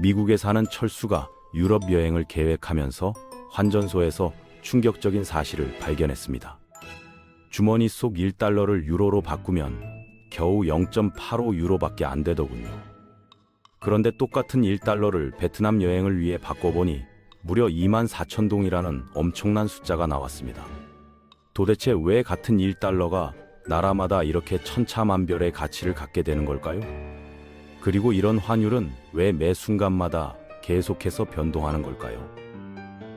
미국에 사는 철수가 유럽 여행을 계획하면서 환전소에서 충격적인 사실을 발견했습니다. 주머니 속 1달러를 유로로 바꾸면 겨우 0.85 유로밖에 안 되더군요. 그런데 똑같은 1달러를 베트남 여행을 위해 바꿔보니 무려 2만 4천 동이라는 엄청난 숫자가 나왔습니다. 도대체 왜 같은 1달러가 나라마다 이렇게 천차만별의 가치를 갖게 되는 걸까요? 그리고 이런 환율은 왜 매 순간마다 계속해서 변동하는 걸까요?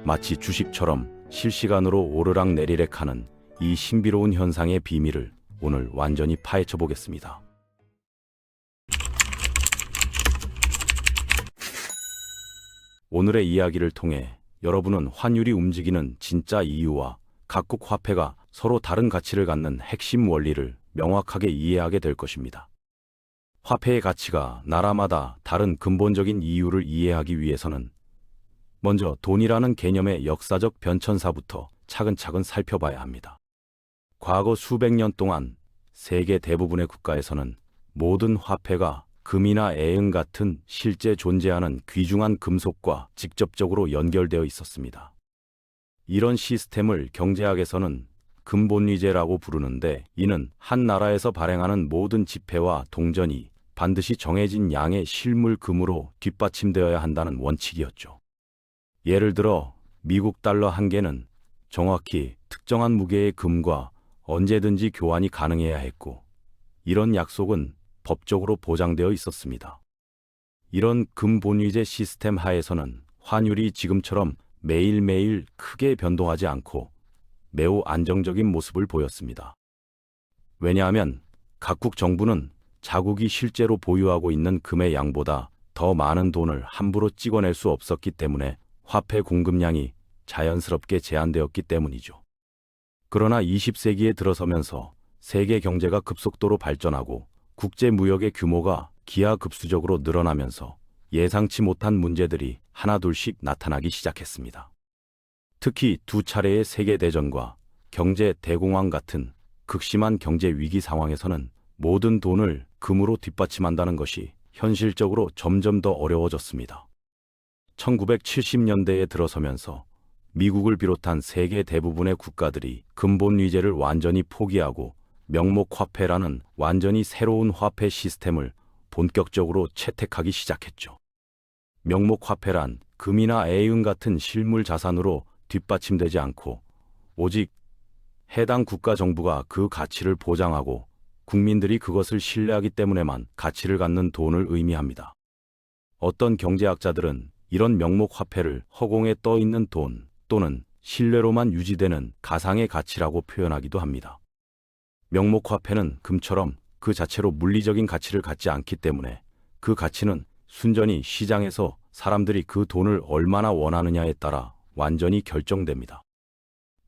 마치 주식처럼 실시간으로 오르락 내리락 하는 이 신비로운 현상의 비밀을 오늘 완전히 파헤쳐 보겠습니다. 오늘의 이야기를 통해 여러분은 환율이 움직이는 진짜 이유와 각국 화폐가 서로 다른 가치를 갖는 핵심 원리를 명확하게 이해하게 될 것입니다. 화폐의 가치가 나라마다 다른 근본적인 이유를 이해하기 위해서는 먼저 돈이라는 개념의 역사적 변천사부터 차근차근 살펴봐야 합니다. 과거 수백 년 동안 세계 대부분의 국가에서는 모든 화폐가 금이나 애은 같은 실제 존재하는 귀중한 금속과 직접적으로 연결되어 있었습니다. 이런 시스템을 경제학에서는 근본위제라고 부르는데 이는 한 나라에서 발행하는 모든 지폐와 동전이 반드시 정해진 양의 실물 금으로 뒷받침되어야 한다는 원칙이었죠. 예를 들어 미국 달러 한 개는 정확히 특정한 무게의 금과 언제든지 교환이 가능해야 했고 이런 약속은 법적으로 보장되어 있었습니다. 이런 금본위제 시스템 하에서는 환율이 지금처럼 매일매일 크게 변동하지 않고 매우 안정적인 모습을 보였습니다. 왜냐하면 각국 정부는 자국이 실제로 보유하고 있는 금의 양보다 더 많은 돈을 함부로 찍어낼 수 없었기 때문에 화폐 공급량이 자연스럽게 제한되었기 때문이죠. 그러나 20세기에 들어서면서 세계 경제가 급속도로 발전하고 국제 무역의 규모가 기하급수적으로 늘어나면서 예상치 못한 문제들이 하나둘씩 나타나기 시작했습니다. 특히 두 차례의 세계대전과 경제 대공황 같은 극심한 경제 위기 상황에서는 모든 돈을 금으로 뒷받침한다는 것이 현실적으로 점점 더 어려워졌습니다. 1970년대에 들어서면서 미국을 비롯한 세계 대부분의 국가들이 근본 위제를 완전히 포기하고 명목 화폐라는 완전히 새로운 화폐 시스템을 본격적으로 채택하기 시작했죠. 명목 화폐란 금이나 애은 같은 실물 자산으로 뒷받침되지 않고 오직 해당 국가 정부가 그 가치를 보장하고 국민들이 그것을 신뢰하기 때문에만 가치를 갖는 돈을 의미합니다. 어떤 경제학자들은 이런 명목 화폐를 허공에 떠 있는 돈 또는 신뢰로만 유지되는 가상의 가치라고 표현하기도 합니다. 명목 화폐는 금처럼 그 자체로 물리적인 가치를 갖지 않기 때문에 그 가치는 순전히 시장에서 사람들이 그 돈을 얼마나 원하느냐에 따라 완전히 결정됩니다.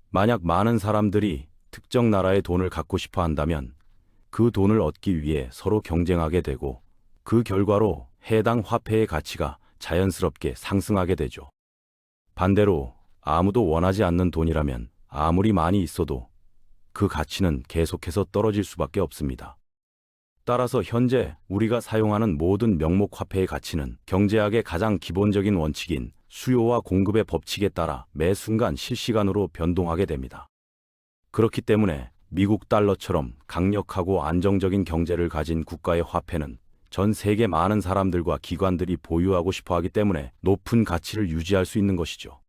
만약 많은 사람들이 특정 나라의 돈을 갖고 싶어 한다면 그 돈을 얻기 위해 서로 경쟁하게 되고 그 결과로 해당 화폐의 가치가 자연스럽게 상승하게 되죠. 반대로 아무도 원하지 않는 돈이라면 아무리 많이 있어도 그 가치는 계속해서 떨어질 수밖에 없습니다. 따라서 현재 우리가 사용하는 모든 명목 화폐의 가치는 경제학의 가장 기본적인 원칙인 수요와 공급의 법칙에 따라 매 순간 실시간으로 변동하게 됩니다. 그렇기 때문에 미국 달러처럼 강력하고 안정적인 경제를 가진 국가의 화폐는 전 세계 많은 사람들과 기관들이 보유하고 싶어 하기 때문에 높은 가치를 유지할 수 있는 것이죠.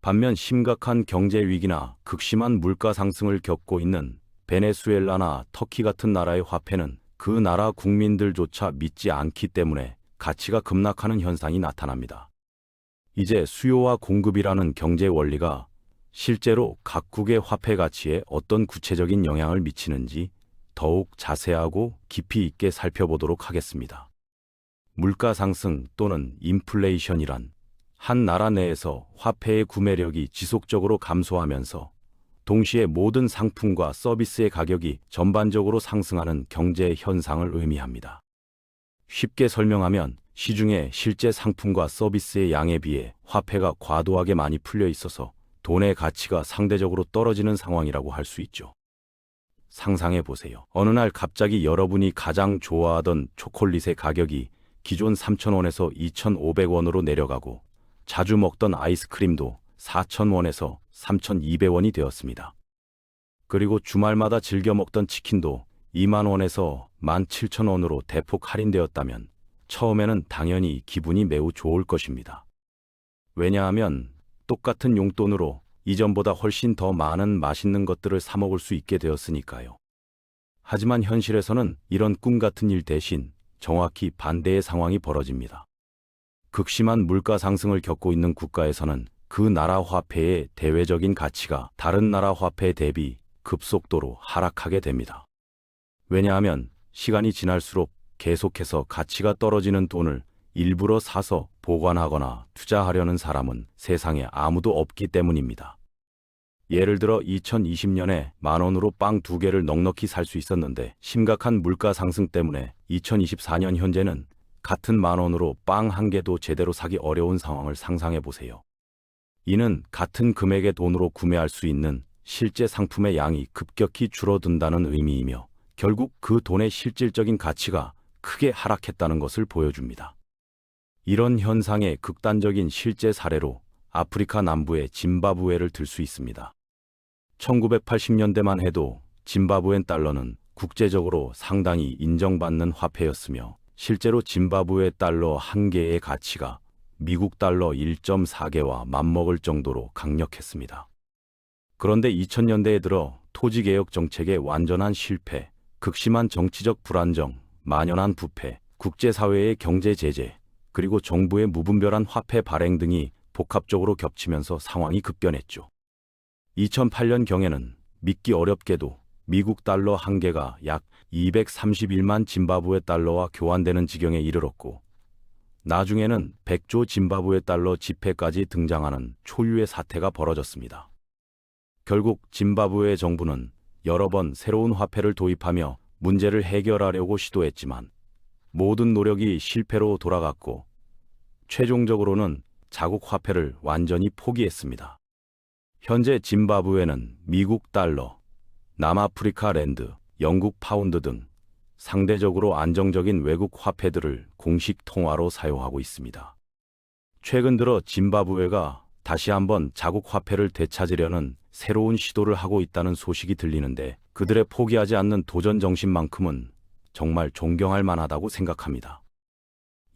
반면 심각한 경제 위기나 극심한 물가 상승을 겪고 있는 베네수엘라나 터키 같은 나라의 화폐는 그 나라 국민들조차 믿지 않기 때문에 가치가 급락하는 현상이 나타납니다. 이제 수요와 공급이라는 경제 원리가 실제로 각국의 화폐 가치에 어떤 구체적인 영향을 미치는지 더욱 자세하고 깊이 있게 살펴보도록 하겠습니다. 물가 상승 또는 인플레이션이란 한 나라 내에서 화폐의 구매력이 지속적으로 감소하면서 동시에 모든 상품과 서비스의 가격이 전반적으로 상승하는 경제 현상을 의미합니다. 쉽게 설명하면 시중에 실제 상품과 서비스의 양에 비해 화폐가 과도하게 많이 풀려 있어서 돈의 가치가 상대적으로 떨어지는 상황이라고 할 수 있죠. 상상해 보세요. 어느 날 갑자기 여러분이 가장 좋아하던 초콜릿의 가격이 기존 3,000원에서 2,500원으로 내려가고 자주 먹던 아이스크림도 4,000원에서 3,200원이 되었습니다. 그리고 주말마다 즐겨 먹던 치킨도 2만 원에서 17,000원으로 대폭 할인되었다면 처음에는 당연히 기분이 매우 좋을 것입니다. 왜냐하면 똑같은 용돈으로 이전보다 훨씬 더 많은 맛있는 것들을 사 먹을 수 있게 되었으니까요. 하지만 현실에서는 이런 꿈 같은 일 대신 정확히 반대의 상황이 벌어집니다. 극심한 물가 상승을 겪고 있는 국가에서는 그 나라 화폐의 대외적인 가치가 다른 나라 화폐 대비 급속도로 하락하게 됩니다. 왜냐하면 시간이 지날수록 계속해서 가치가 떨어지는 돈을 일부러 사서 보관하거나 투자하려는 사람은 세상에 아무도 없기 때문입니다. 예를 들어 2020년에 만 원으로 빵 두 개를 넉넉히 살 수 있었는데 심각한 물가 상승 때문에 2024년 현재는 같은 만 원으로 빵 한 개도 제대로 사기 어려운 상황을 상상해 보세요. 이는 같은 금액의 돈으로 구매할 수 있는 실제 상품의 양이 급격히 줄어든다는 의미이며 결국 그 돈의 실질적인 가치가 크게 하락했다는 것을 보여줍니다. 이런 현상의 극단적인 실제 사례로 아프리카 남부의 짐바브웨를 들 수 있습니다. 1980년대만 해도 짐바브웬 달러는 국제적으로 상당히 인정받는 화폐였으며 실제로 짐바브웨 달러 한 개의 가치가 미국 달러 1.4개와 맞먹을 정도로 강력했습니다. 그런데 2000년대에 들어 토지개혁 정책의 완전한 실패, 극심한 정치적 불안정, 만연한 부패, 국제사회의 경제 제재, 그리고 정부의 무분별한 화폐 발행 등이 복합적으로 겹치면서 상황이 급변했죠. 2008년 경에는 믿기 어렵게도 미국 달러 한 개가 약 231만 짐바브웨 달러와 교환되는 지경에 이르렀고 나중에는 100조 짐바브웨 달러 지폐까지 등장하는 초유의 사태가 벌어졌습니다. 결국 짐바브웨 정부는 여러 번 새로운 화폐를 도입하며 문제를 해결하려고 시도했지만 모든 노력이 실패로 돌아갔고 최종적으로는 자국 화폐를 완전히 포기했습니다. 현재 짐바브웨는 미국 달러, 남아프리카 랜드, 영국 파운드 등 상대적으로 안정적인 외국 화폐들을 공식 통화로 사용하고 있습니다. 최근 들어 짐바브웨가 다시 한번 자국 화폐를 되찾으려는 새로운 시도를 하고 있다는 소식이 들리는데 그들의 포기하지 않는 도전 정신만큼은 정말 존경할 만하다고 생각합니다.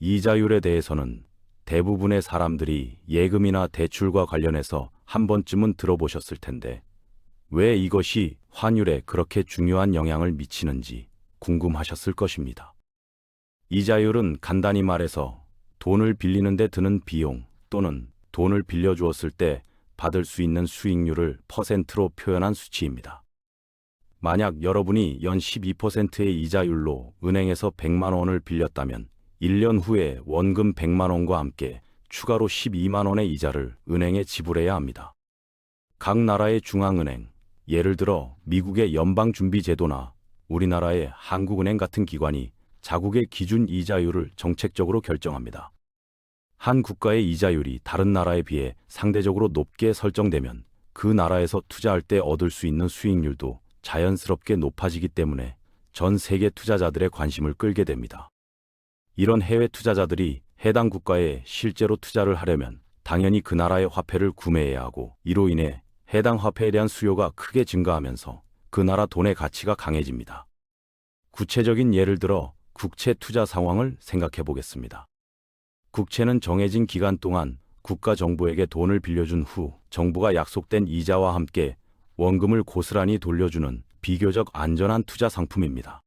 이자율에 대해서는 대부분의 사람들이 예금이나 대출과 관련해서 한 번쯤은 들어보셨을 텐데 왜 이것이 환율에 그렇게 중요한 영향을 미치는지 궁금하셨을 것입니다. 이자율은 간단히 말해서 돈을 빌리는데 드는 비용 또는 돈을 빌려주었을 때 받을 수 있는 수익률을 퍼센트로 표현한 수치입니다. 만약 여러분이 연 12%의 이자율로 은행에서 100만 원을 빌렸다면 1년 후에 원금 100만 원과 함께 추가로 12만 원의 이자를 은행에 지불해야 합니다. 각 나라의 중앙은행, 예를 들어 미국의 연방준비제도나 우리나라의 한국은행 같은 기관이 자국의 기준 이자율을 정책적으로 결정합니다. 한 국가의 이자율이 다른 나라에 비해 상대적으로 높게 설정되면 그 나라에서 투자할 때 얻을 수 있는 수익률도 자연스럽게 높아지기 때문에 전 세계 투자자들의 관심을 끌게 됩니다. 이런 해외 투자자들이 해당 국가에 실제로 투자를 하려면 당연히 그 나라의 화폐를 구매해야 하고 이로 인해 해당 화폐에 대한 수요가 크게 증가하면서 그 나라 돈의 가치가 강해집니다. 구체적인 예를 들어 국채 투자 상황을 생각해 보겠습니다. 국채는 정해진 기간 동안 국가 정부에게 돈을 빌려준 후 정부가 약속된 이자와 함께 원금을 고스란히 돌려주는 비교적 안전한 투자 상품입니다.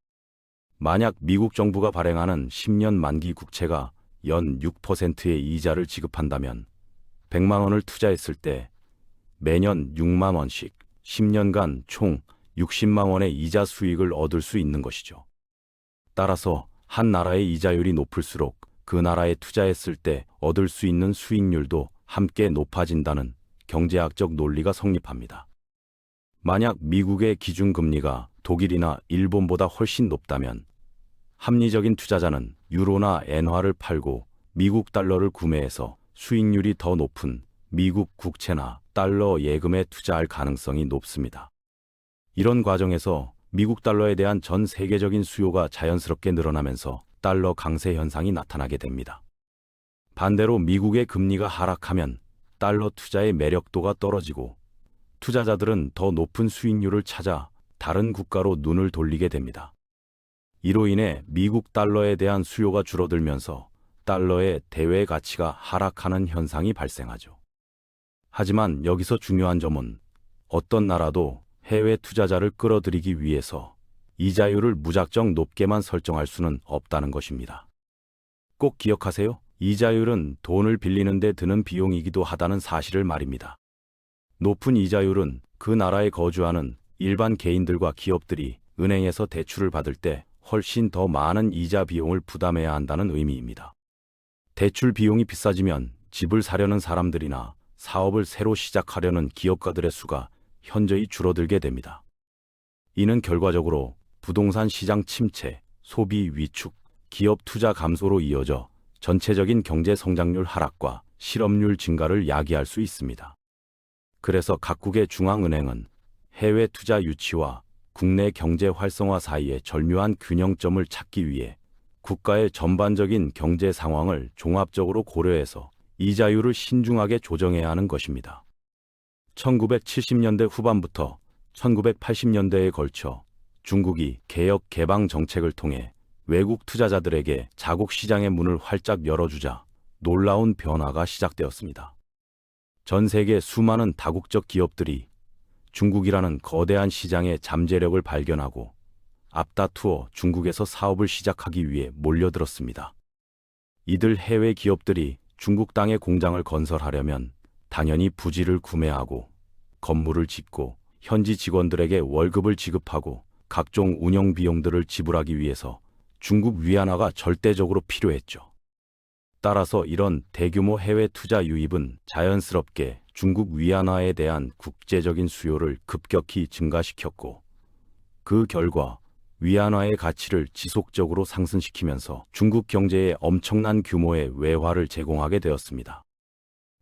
만약 미국 정부가 발행하는 10년 만기 국채가 연 6%의 이자를 지급한다면 100만 원을 투자했을 때 매년 6만 원씩 10년간 총 60만 원의 이자 수익을 얻을 수 있는 것이죠. 따라서 한 나라의 이자율이 높을수록 그 나라에 투자했을 때 얻을 수 있는 수익률도 함께 높아진다는 경제학적 논리가 성립합니다. 만약 미국의 기준금리가 독일이나 일본보다 훨씬 높다면 합리적인 투자자는 유로나 엔화를 팔고 미국 달러를 구매해서 수익률이 더 높은 미국 국채나 달러 예금에 투자할 가능성이 높습니다. 이런 과정에서 미국 달러에 대한 전 세계적인 수요가 자연스럽게 늘어나면서 달러 강세 현상이 나타나게 됩니다. 반대로 미국의 금리가 하락하면 달러 투자의 매력도가 떨어지고 투자자들은 더 높은 수익률을 찾아 다른 국가로 눈을 돌리게 됩니다. 이로 인해 미국 달러에 대한 수요가 줄어들면서 달러의 대외 가치가 하락하는 현상이 발생하죠. 하지만 여기서 중요한 점은 어떤 나라도 해외 투자자를 끌어들이기 위해서 이자율을 무작정 높게만 설정할 수는 없다는 것입니다. 꼭 기억하세요. 이자율은 돈을 빌리는데 드는 비용이기도 하다는 사실을 말입니다. 높은 이자율은 그 나라에 거주하는 일반 개인들과 기업들이 은행에서 대출을 받을 때 훨씬 더 많은 이자 비용을 부담해야 한다는 의미입니다. 대출 비용이 비싸지면 집을 사려는 사람들이나 사업을 새로 시작하려는 기업가들의 수가 현저히 줄어들게 됩니다. 이는 결과적으로 부동산 시장 침체, 소비 위축, 기업 투자 감소로 이어져 전체적인 경제 성장률 하락과 실업률 증가를 야기할 수 있습니다. 그래서 각국의 중앙은행은 해외 투자 유치와 국내 경제 활성화 사이의 절묘한 균형점을 찾기 위해 국가의 전반적인 경제 상황을 종합적으로 고려해서 이자율을 신중하게 조정해야 하는 것입니다. 1970년대 후반부터 1980년대에 걸쳐 중국이 개혁 개방 정책을 통해 외국 투자자들에게 자국 시장의 문을 활짝 열어주자 놀라운 변화가 시작되었습니다. 전 세계 수많은 다국적 기업들이 중국이라는 거대한 시장의 잠재력을 발견하고 앞다투어 중국에서 사업을 시작하기 위해 몰려들었습니다. 이들 해외 기업들이 중국 땅에 공장을 건설하려면 당연히 부지를 구매하고 건물을 짓고 현지 직원들에게 월급을 지급하고 각종 운영 비용들을 지불하기 위해서 중국 위안화가 절대적으로 필요했죠. 따라서 이런 대규모 해외 투자 유입은 자연스럽게 중국 위안화에 대한 국제적인 수요를 급격히 증가시켰고 그 결과 위안화의 가치를 지속적으로 상승시키면서 중국 경제에 엄청난 규모의 외화를 제공하게 되었습니다.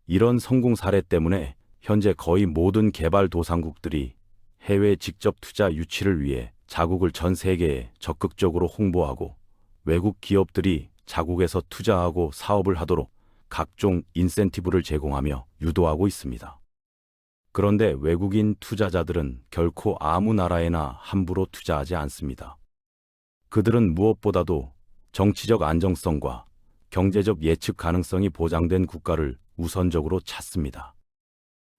이런 성공 사례 때문에 현재 거의 모든 개발도상국들이 해외 직접 투자 유치를 위해 자국을 전 세계에 적극적으로 홍보하고 외국 기업들이 자국에서 투자하고 사업을 하도록 각종 인센티브를 제공하며 유도하고 있습니다. 그런데 외국인 투자자들은 결코 아무 나라에나 함부로 투자하지 않습니다. 그들은 무엇보다도 정치적 안정성과 경제적 예측 가능성이 보장된 국가를 우선적으로 찾습니다.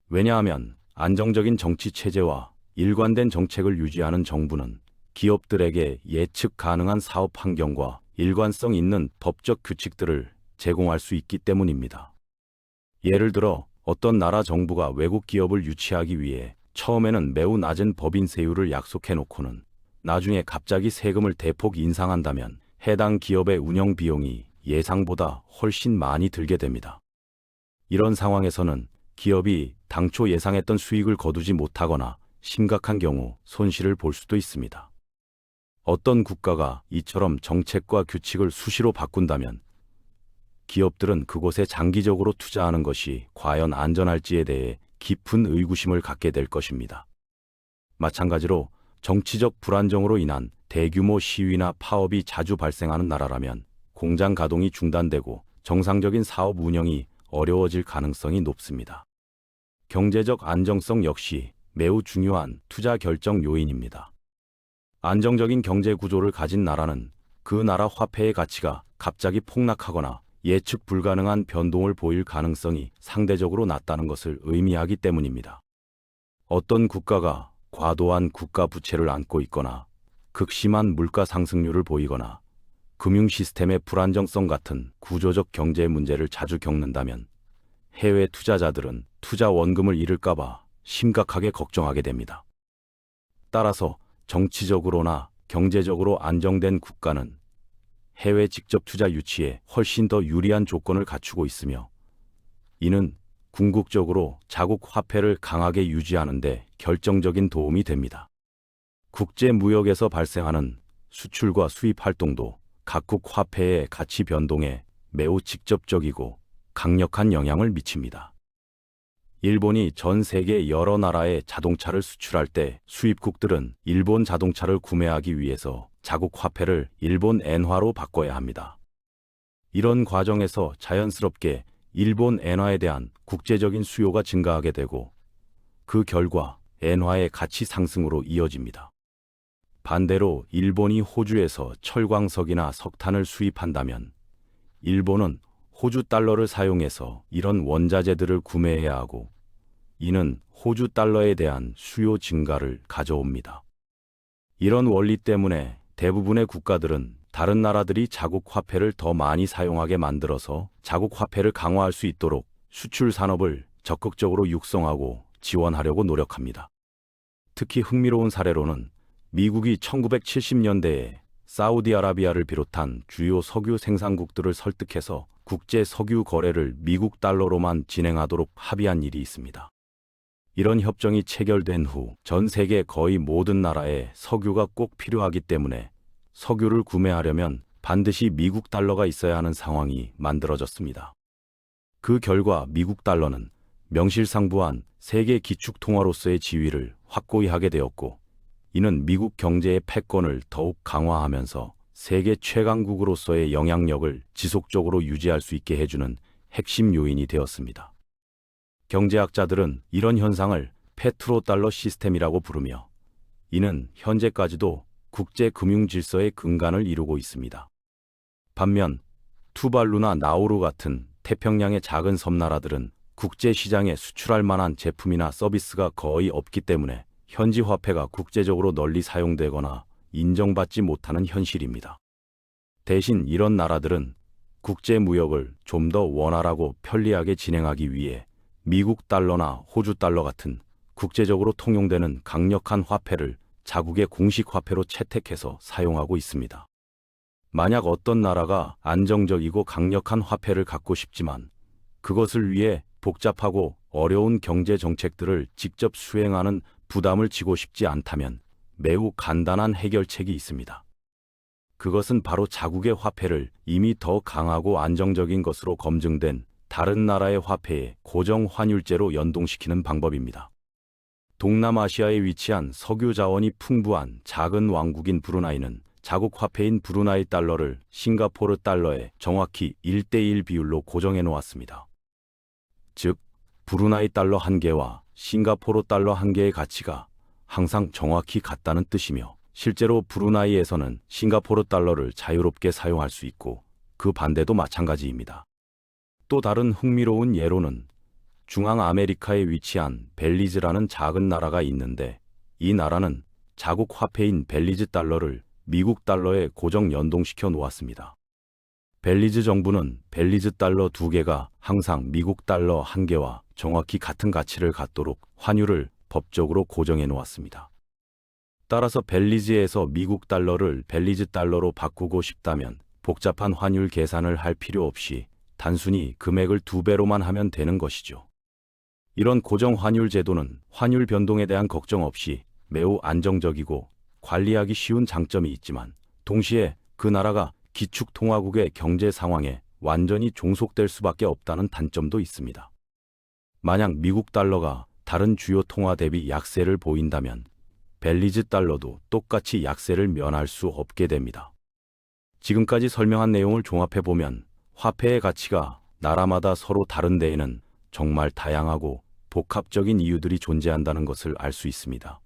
왜냐하면 안정적인 정치 체제와 일관된 정책을 유지하는 정부는 기업들에게 예측 가능한 사업 환경과 일관성 있는 법적 규칙들을 제공할 수 있기 때문입니다. 예를 들어 어떤 나라 정부가 외국 기업을 유치하기 위해 처음에는 매우 낮은 법인 세율을 약속해 놓고는 나중에 갑자기 세금을 대폭 인상한다면 해당 기업의 운영 비용이 예상보다 훨씬 많이 들게 됩니다. 이런 상황에서는 기업이 당초 예상했던 수익을 거두지 못하거나 심각한 경우 손실을 볼 수도 있습니다. 어떤 국가가 이처럼 정책과 규칙을 수시로 바꾼다면 기업들은 그곳에 장기적으로 투자하는 것이 과연 안전할지에 대해 깊은 의구심을 갖게 될 것입니다. 마찬가지로 정치적 불안정으로 인한 대규모 시위나 파업이 자주 발생하는 나라라면 공장 가동이 중단되고 정상적인 사업 운영이 어려워질 가능성이 높습니다. 경제적 안정성 역시 매우 중요한 투자 결정 요인입니다. 안정적인 경제 구조를 가진 나라는 그 나라 화폐의 가치가 갑자기 폭락하거나 예측 불가능한 변동을 보일 가능성이 상대적으로 낮다는 것을 의미하기 때문입니다. 어떤 국가가 과도한 국가 부채를 안고 있거나 극심한 물가 상승률을 보이거나 금융 시스템의 불안정성 같은 구조적 경제 문제를 자주 겪는다면 해외 투자자들은 투자 원금을 잃을까봐 심각하게 걱정하게 됩니다. 따라서 정치적으로나 경제적으로 안정된 국가는 해외 직접 투자 유치에 훨씬 더 유리한 조건을 갖추고 있으며 이는 궁극적으로 자국 화폐를 강하게 유지하는 데 결정적인 도움이 됩니다. 국제 무역에서 발생하는 수출과 수입 활동도 각국 화폐의 가치 변동에 매우 직접적이고 강력한 영향을 미칩니다. 일본이 전 세계 여러 나라에 자동차를 수출할 때 수입국들은 일본 자동차를 구매하기 위해서 자국 화폐를 일본 엔화로 바꿔야 합니다. 이런 과정에서 자연스럽게 일본 엔화에 대한 국제적인 수요가 증가하게 되고 그 결과 엔화의 가치 상승으로 이어집니다. 반대로 일본이 호주에서 철광석이나 석탄을 수입한다면 일본은 호주 달러를 사용해서 이런 원자재들을 구매해야 하고 이는 호주 달러에 대한 수요 증가를 가져옵니다. 이런 원리 때문에 대부분의 국가들은 다른 나라들이 자국 화폐를 더 많이 사용하게 만들어서 자국 화폐를 강화할 수 있도록 수출 산업을 적극적으로 육성하고 지원하려고 노력합니다. 특히 흥미로운 사례로는 미국이 1970년대에 사우디아라비아를 비롯한 주요 석유 생산국들을 설득해서 국제 석유 거래를 미국 달러로만 진행하도록 합의한 일이 있습니다. 이런 협정이 체결된 후 전 세계 거의 모든 나라에 석유가 꼭 필요하기 때문에 석유를 구매하려면 반드시 미국 달러가 있어야 하는 상황이 만들어졌습니다. 그 결과 미국 달러는 명실상부한 세계 기축 통화로서의 지위를 확고히 하게 되었고 이는 미국 경제의 패권을 더욱 강화하면서 세계 최강국으로서의 영향력을 지속적으로 유지할 수 있게 해주는 핵심 요인이 되었습니다. 경제학자들은 이런 현상을 페트로 달러 시스템이라고 부르며 이는 현재까지도 국제 금융 질서의 근간을 이루고 있습니다. 반면 투발루나 나우루 같은 태평양의 작은 섬나라들은 국제 시장에 수출할 만한 제품이나 서비스가 거의 없기 때문에 현지 화폐가 국제적으로 널리 사용되거나 인정받지 못하는 현실입니다. 대신 이런 나라들은 국제 무역을 좀 더 원활하고 편리하게 진행하기 위해 미국 달러나 호주 달러 같은 국제적으로 통용되는 강력한 화폐를 자국의 공식 화폐로 채택해서 사용하고 있습니다. 만약 어떤 나라가 안정적이고 강력한 화폐를 갖고 싶지만 그것을 위해 복잡하고 어려운 경제 정책들을 직접 수행하는 부담을 지고 싶지 않다면 매우 간단한 해결책이 있습니다. 그것은 바로 자국의 화폐를 이미 더 강하고 안정적인 것으로 검증된 다른 나라의 화폐에 고정 환율제로 연동시키는 방법입니다. 동남아시아에 위치한 석유 자원이 풍부한 작은 왕국인 브루나이는 자국 화폐인 브루나이 달러를 싱가포르 달러에 정확히 1대1 비율로 고정해 놓았습니다. 즉, 브루나이 달러 한 개와 싱가포르 달러 한 개의 가치가 항상 정확히 같다는 뜻이며 실제로 브루나이에서는 싱가포르 달러를 자유롭게 사용할 수 있고 그 반대도 마찬가지입니다. 또 다른 흥미로운 예로는 중앙 아메리카에 위치한 벨리즈라는 작은 나라가 있는데 이 나라는 자국 화폐인 벨리즈 달러를 미국 달러에 고정 연동시켜 놓았습니다. 벨리즈 정부는 벨리즈 달러 두 개가 항상 미국 달러 한 개와 정확히 같은 가치를 갖도록 환율을 법적으로 고정해 놓았습니다. 따라서 벨리즈에서 미국 달러를 벨리즈 달러로 바꾸고 싶다면 복잡한 환율 계산을 할 필요 없이 단순히 금액을 두 배로만 하면 되는 것이죠. 이런 고정 환율 제도는 환율 변동에 대한 걱정 없이 매우 안정적이고 관리하기 쉬운 장점이 있지만 동시에 그 나라가 기축 통화국의 경제 상황에 완전히 종속될 수밖에 없다는 단점도 있습니다. 만약 미국 달러가 다른 주요 통화 대비 약세를 보인다면 벨리즈 달러도 똑같이 약세를 면할 수 없게 됩니다. 지금까지 설명한 내용을 종합해 보면 화폐의 가치가 나라마다 서로 다른 데에는 정말 다양하고 복합적인 이유들이 존재한다는 것을 알 수 있습니다.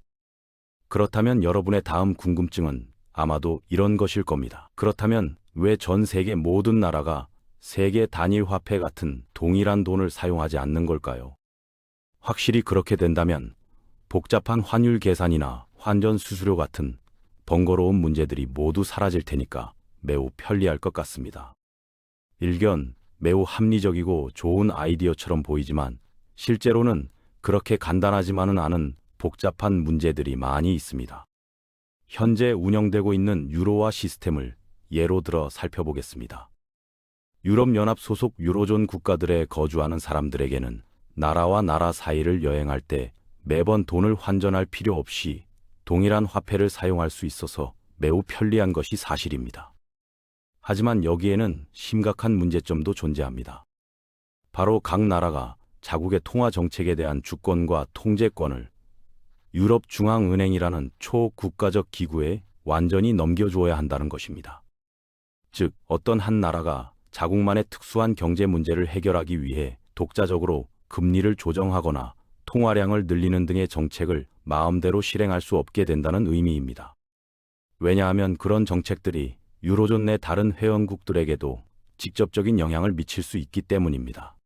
그렇다면 여러분의 다음 궁금증은 아마도 이런 것일 겁니다. 그렇다면 왜 전 세계 모든 나라가 세계 단일 화폐 같은 동일한 돈을 사용하지 않는 걸까요? 확실히 그렇게 된다면 복잡한 환율 계산이나 환전 수수료 같은 번거로운 문제들이 모두 사라질 테니까 매우 편리할 것 같습니다. 일견 매우 합리적이고 좋은 아이디어처럼 보이지만 실제로는 그렇게 간단하지만은 않은 복잡한 문제들이 많이 있습니다. 현재 운영되고 있는 유로화 시스템을 예로 들어 살펴보겠습니다. 유럽연합 소속 유로존 국가들에 거주하는 사람들에게는 나라와 나라 사이를 여행할 때 매번 돈을 환전할 필요 없이 동일한 화폐를 사용할 수 있어서 매우 편리한 것이 사실입니다. 하지만 여기에는 심각한 문제점도 존재합니다. 바로 각 나라가 자국의 통화 정책에 대한 주권과 통제권을 유럽 중앙은행이라는 초국가적 기구에 완전히 넘겨주어야 한다는 것입니다. 즉, 어떤 한 나라가 자국만의 특수한 경제 문제를 해결하기 위해 독자적으로 금리를 조정하거나 통화량을 늘리는 등의 정책을 마음대로 실행할 수 없게 된다는 의미입니다. 왜냐하면 그런 정책들이 유로존 내 다른 회원국들에게도 직접적인 영향을 미칠 수 있기 때문입니다.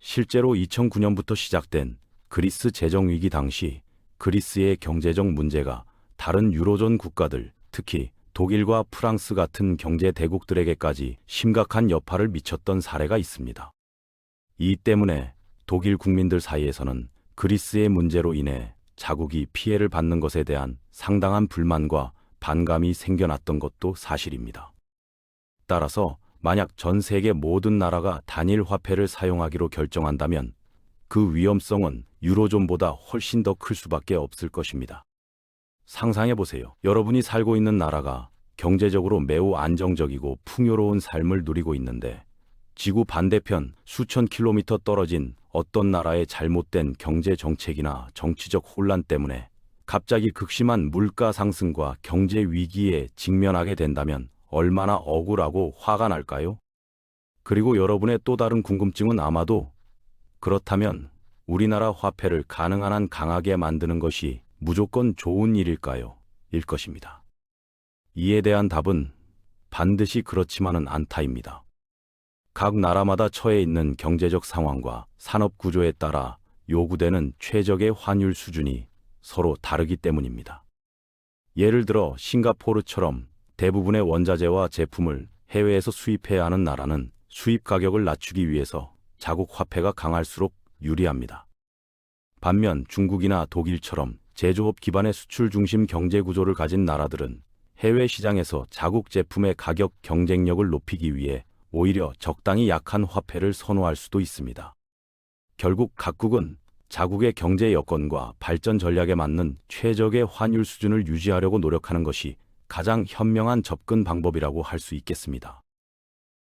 실제로 2009년부터 시작된 그리스 재정 위기 당시 그리스의 경제적 문제가 다른 유로존 국가들, 특히 독일과 프랑스 같은 경제 대국들에게까지 심각한 여파를 미쳤던 사례가 있습니다. 이 때문에 독일 국민들 사이에서는 그리스의 문제로 인해 자국이 피해를 받는 것에 대한 상당한 불만과 반감이 생겨났던 것도 사실입니다. 따라서 만약 전 세계 모든 나라가 단일 화폐를 사용하기로 결정한다면 그 위험성은 유로존보다 훨씬 더 클 수밖에 없을 것입니다. 상상해 보세요. 여러분이 살고 있는 나라가 경제적으로 매우 안정적이고 풍요로운 삶을 누리고 있는데 지구 반대편 수천 킬로미터 떨어진 어떤 나라의 잘못된 경제 정책이나 정치적 혼란 때문에 갑자기 극심한 물가 상승과 경제 위기에 직면하게 된다면 얼마나 억울하고 화가 날까요? 그리고 여러분의 또 다른 궁금증은 아마도 그렇다면 우리나라 화폐를 가능한 한 강하게 만드는 것이 무조건 좋은 일일까요? 일 것입니다. 이에 대한 답은 반드시 그렇지만은 않다입니다. 각 나라마다 처해 있는 경제적 상황과 산업 구조에 따라 요구되는 최적의 환율 수준이 서로 다르기 때문입니다. 예를 들어 싱가포르처럼 대부분의 원자재와 제품을 해외에서 수입해야 하는 나라는 수입 가격을 낮추기 위해서 자국 화폐가 강할수록 유리합니다. 반면 중국이나 독일처럼 제조업 기반의 수출 중심 경제 구조를 가진 나라들은 해외 시장에서 자국 제품의 가격 경쟁력을 높이기 위해 오히려 적당히 약한 화폐를 선호할 수도 있습니다. 결국 각국은 자국의 경제 여건과 발전 전략에 맞는 최적의 환율 수준을 유지하려고 노력하는 것이 가장 현명한 접근 방법이라고 할 수 있겠습니다.